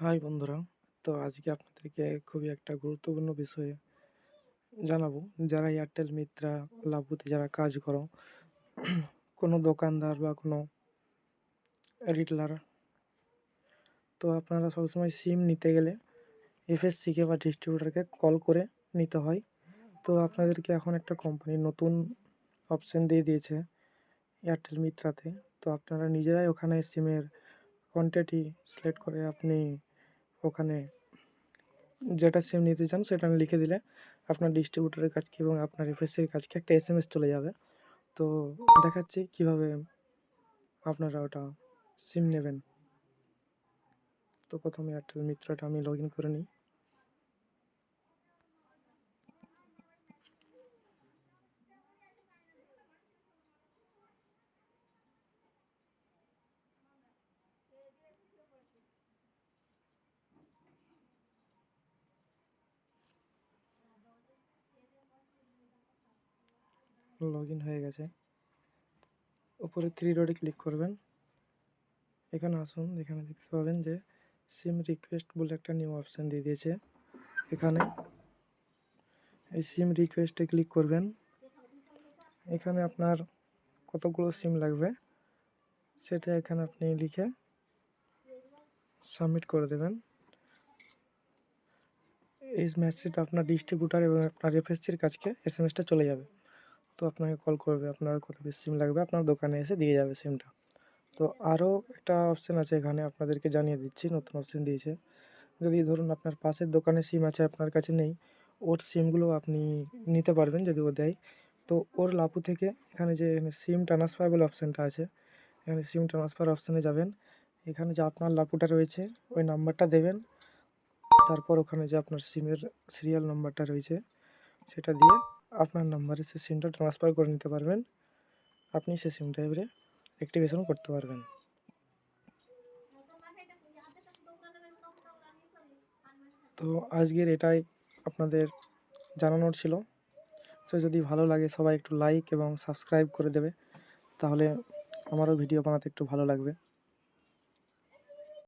High বন্ধুরা। তো আজকে আপনাদেরকে খুবই একটা গুরুত্বপূর্ণ বিষয়ে জানাব। যারা এয়ারটেল মিত্রা লাভুতে যারা কাজ করো, কোনো দোকানদার বা কোনো রিটেলার তো আপনারা সবসময় সিম নিতে গেলে এফএসসিকে বা ডিস্ট্রিবিউটারকে কল করে নিতে হয়। তো আপনাদেরকে এখন একটা কোম্পানি নতুন অপশন দিয়ে দিয়েছে এয়ারটেল মিত্রাতে। তো আপনারা নিজেরাই ওখানে সিমের কোয়ান্টিটি সিলেক্ট করে আপনি ওখানে যেটা সিম নিতে চান, সেটা লিখে দিলে আপনার ডিস্ট্রিবিউটারের কাছকে এবং আপনার এফএসসির কাছে একটা এস এম এস চলে যাবে। তো দেখাচ্ছি কীভাবে আপনারা ওটা সিম নেবেন। তো প্রথমে এয়ারটেল মিত্রটা আমি লগ ইন করে নিই। লগ ইন হয়ে গেছে। উপরে থ্রি ডটে ক্লিক করবেন। এখানে আসুন, এখানে দেখতে পাবেন যে সিম রিকোয়েস্ট বলে একটা নিউ অপশান দিয়ে দিয়েছে। এখানে এই সিম রিকোয়েস্টে ক্লিক করবেন। এখানে আপনার কতগুলো সিম লাগবে সেটা এখানে আপনি লিখে সাবমিট করে দেবেন। এই মেসেজটা আপনার ডিস্ট্রিবিউটার এবং আপনার এফএসসির কাছকে এস এম এসটা চলে যাবে। তো আপনাকে কল করবে। আপনার কত পিস সিম লাগবে? আপনার দোকানে এসে দিয়ে যাবে সিমটা তো আরও একটা অপশান আছে এখানে আপনাদেরকে জানিয়ে দিচ্ছি, নতুন অপশান দিয়েছে। যদি ধরুন আপনার পাশের দোকানে সিম আছে, আপনার কাছে নেই, ওর সিমগুলো আপনি নিতে পারবেন যদি ও দেয়। তো ওর লাপু থেকে এখানে যে সিম ট্রান্সফার বলে অপশানটা আছে, এখানে সিম ট্রান্সফার অপশানে যাবেন। এখানে যে আপনার লাপুটা রয়েছে, ওই নাম্বারটা দেবেন। তারপর ওখানে যে আপনার সিমের সিরিয়াল নাম্বারটা রয়েছে, সেটা দিয়ে আপনার নাম্বারে সে সিমটা ট্রান্সফার করে নিতে পারবেন। আপনি সে সিমটা এবারে অ্যাক্টিভেশন করতে পারবেন। তো আজকের এটাই আপনাদের জানানোর ছিল। তো যদি ভালো লাগে সবাই একটু লাইক এবং সাবস্ক্রাইব করে দেবে। তাহলে আমারও ভিডিও বানাতে একটু ভালো লাগবে।